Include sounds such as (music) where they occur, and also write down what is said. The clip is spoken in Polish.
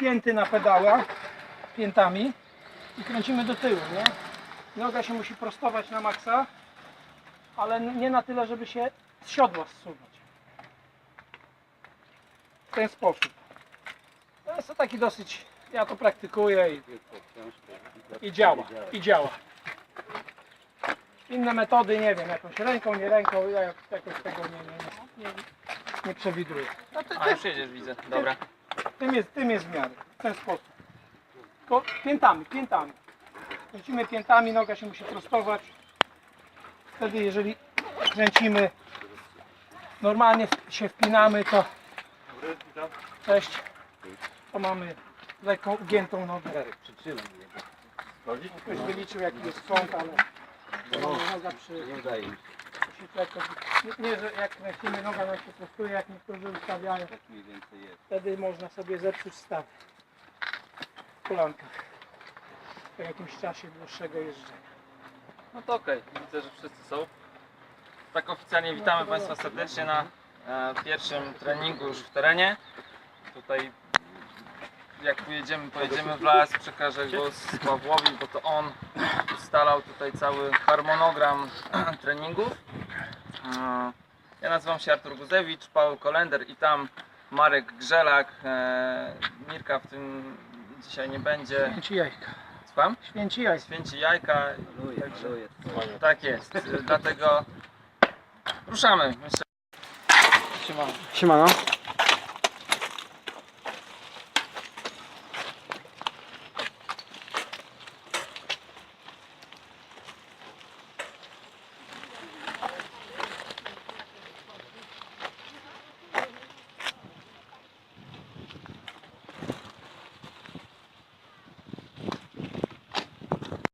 pięty na pedałach, piętami i kręcimy do tyłu, nie? Noga się musi prostować na maksa, ale nie na tyle, żeby się z siodła zsuwać. W ten sposób. To jest to taki dosyć, ja to praktykuję i, i działa, i działa. Inne metody, nie wiem, jakąś ręką, nie ręką, ja jakoś tego nie, nie, nie, nie przewiduję. No już jedziesz, widzę. Dobra. Tym, jest, tym jest w miarę, w ten sposób. Tylko piętami, piętami. Kręcimy piętami, noga się musi prostować. Wtedy jeżeli kręcimy, normalnie się wpinamy, to cześć, to mamy lekką ugiętą nogę. Ktoś wyliczył jaki jest kąt, ale noga przy... Nie. Się jakoś, nie, nie, że jak kręcimy noga nam się prostuje, jak niektórzy ustawiają, Tak mniej więcej jest. wtedy można sobie zepsuć staw w kolankach po jakimś czasie dłuższego jeżdżenia. No to okej, widzę, że wszyscy są. Tak oficjalnie witamy Państwa serdecznie na e, pierwszym treningu już w terenie. Tutaj jak pojedziemy, pojedziemy w las, przekażę głos Pawłowi, bo to on ustalał tutaj cały harmonogram (clears throat) treningów. Ja nazywam się Artur Guzewicz, Paweł Kolender i tam Marek Grzelak. E, Mirka w tym dzisiaj nie będzie. Święci jajka. Słucham? Święci jajka. Święci jajka, Maluje, Także- tak jest. Dlatego ruszamy. Myślę... Siemano. Siemano.